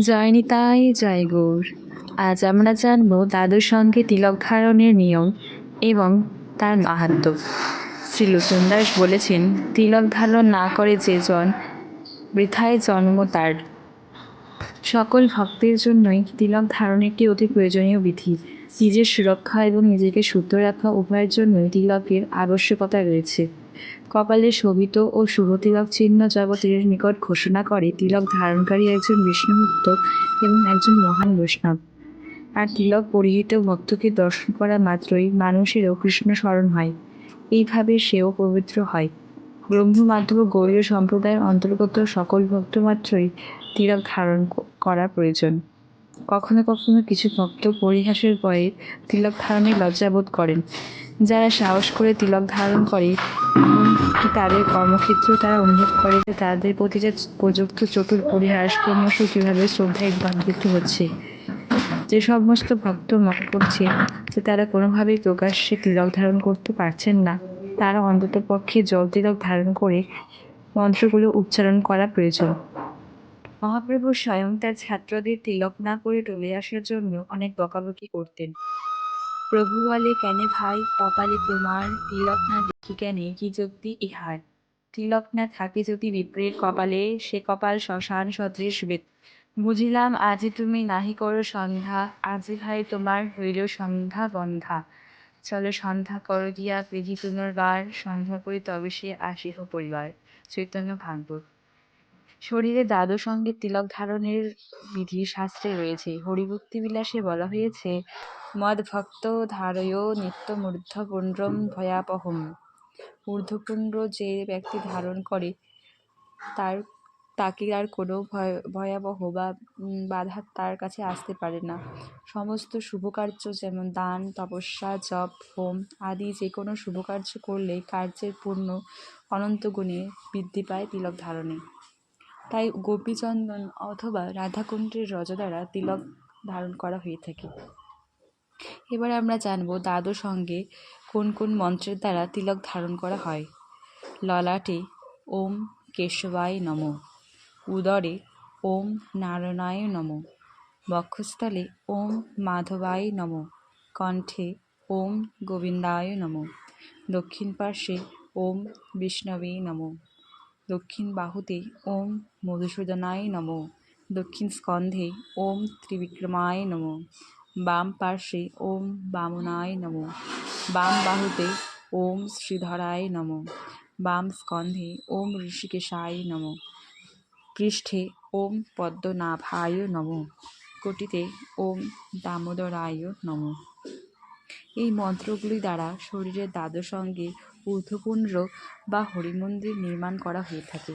জয় নিতাই জয় আজ আমরা জানব দাদুর সঙ্গে তিলক ধারণের নিয়ম এবং তার মাহাত্ম। শ্রী দাস বলেছেন, তিলক ধারণ না করে যে জন বৃথায় জন্ম তার। সকল ভক্তের জন্যই তিলক ধারণ একটি অতি প্রয়োজনীয় বিধি। নিজের সুরক্ষা এবং নিজেকে শুদ্ধ রাখা উভয়ের জন্যই তিলকের আবশ্যকতা রয়েছে। কপালে শোভিত ও শুভ তিলক চিহ্ন জগতের নিকট ঘোষণা করে, তিলক ধারণকারী একজন বিষ্ণুভক্ত এবং একজন মহান বৈষ্ণব। আর তিলক পরিহিত ভক্তকে দর্শন করা মাত্রই মানুষেরও কৃষ্ণ স্মরণ হয়। এইভাবে সেও পবিত্র হয়। ব্রহ্ম মাধ্যম গৌরীয় সম্প্রদায়ের অন্তর্গত সকল ভক্ত মাত্রই তিলক ধারণ করা প্রয়োজন। কখনো কখনো কিছু ভক্ত পরিহাসের ভয়ে তিলক ধারণে লজ্জাবোধ করেন। যারা সাহস করে তিলক ধারণ করে, এমনকি তাদের কর্মক্ষেত্রেও তারা অনুভব করে যে তাদের প্রতি যে প্রযুক্ত চতুর পরিহাস ক্রমশ কীভাবে শ্রদ্ধায় রূপান্তরিত হচ্ছে। যে সমস্ত ভক্ত মনে করছে যে তারা কোনোভাবেই প্রকাশ্যে তিলক ধারণ করতে পারছেন না, তারা অন্তত পক্ষে জল তিলক ধারণ করে মন্ত্রগুলো উচ্চারণ করা প্রয়োজন। মহাপ্রভু স্বয়ং তার ছাত্রদের তিলক না করে টলে আসার জন্য অনেক বকাবকি করতেন। প্রভু বলে কেনে ভাই, কপালে তোমার তিলক না দেখি কেনে, কি যুক্তি ইহার? তিলক না থাকে যদি বিপ্রের কপালে, সে কপাল শ্মশান সদৃশ বেদ বুঝিলাম আজি তুমি নাহি করো সন্ধ্যা, আজি ভাই তোমার হইল সন্ধ্যা বন্ধা। চলো সন্ধ্যা করো গিয়া বিধি পুনর্বার সন্ধ্যা করি, তবে সে আসিহ পরিবার। চৈতন্য ভাগবত শরীরে দ্বাদশ সঙ্গে তিলক ধারণের বিধি শাস্ত্রে রয়েছে। হরিভক্তি বিলাসে বলা হয়েছে মদ ভক্ত ধারয় নিত্যমূর্ধ পুণ্ড্রম ভয়াপহম। ঊর্ধ্বপুণ্ড যে ব্যক্তি ধারণ করে, তার, তাকে আর কোনো ভয়, ভয়াবহ বা বাধা তার কাছে আসতে পারে না। সমস্ত শুভ কার্য যেমন দান, তপস্যা, জপ, হোম আদি যে কোনো শুভ কার্য করলে কার্যের পূর্ণ অনন্ত গুণে বৃদ্ধি পায় তিলক ধারণে। তাই গোপীচন্দন অথবা রাধাকুণ্ডের রজ দ্বারা তিলক ধারণ করা হয়ে থাকে। এবার আমরা জানব দাদু সঙ্গে কোন কোন মন্ত্রের দ্বারা তিলক ধারণ করা হয়। ললাটে ওম কেশবায় নম, উদরে ওম নারায়ণায় নম, বক্ষস্থলে ওম মাধবায় নম, কণ্ঠে ওম গোবিন্দায় নম, দক্ষিণ পার্শ্বে ওম বিষ্ণবে নম। দক্ষিণ বাহুতে ওম মধুসূদনায় নম। দক্ষিণ স্কন্ধে ওম ত্রিবিক্রমায় নম। বাম পার্শ্বে ওম বামনায় নম। বাম বাহুতে ওম শ্রীধরায় নম। বাম স্কন্ধে ওম ঋষিকেশায় নম। পৃষ্ঠে ওম পদ্মনাভায় নম। কোটিতে ওম দামোদরায় নম। এই মন্ত্রগুলি দ্বারা শরীরের দ্বাদশ অঙ্গে ঊর্ধ্বপুণ্ড বা হরিমন্দির নির্মাণ করা হয়ে থাকে।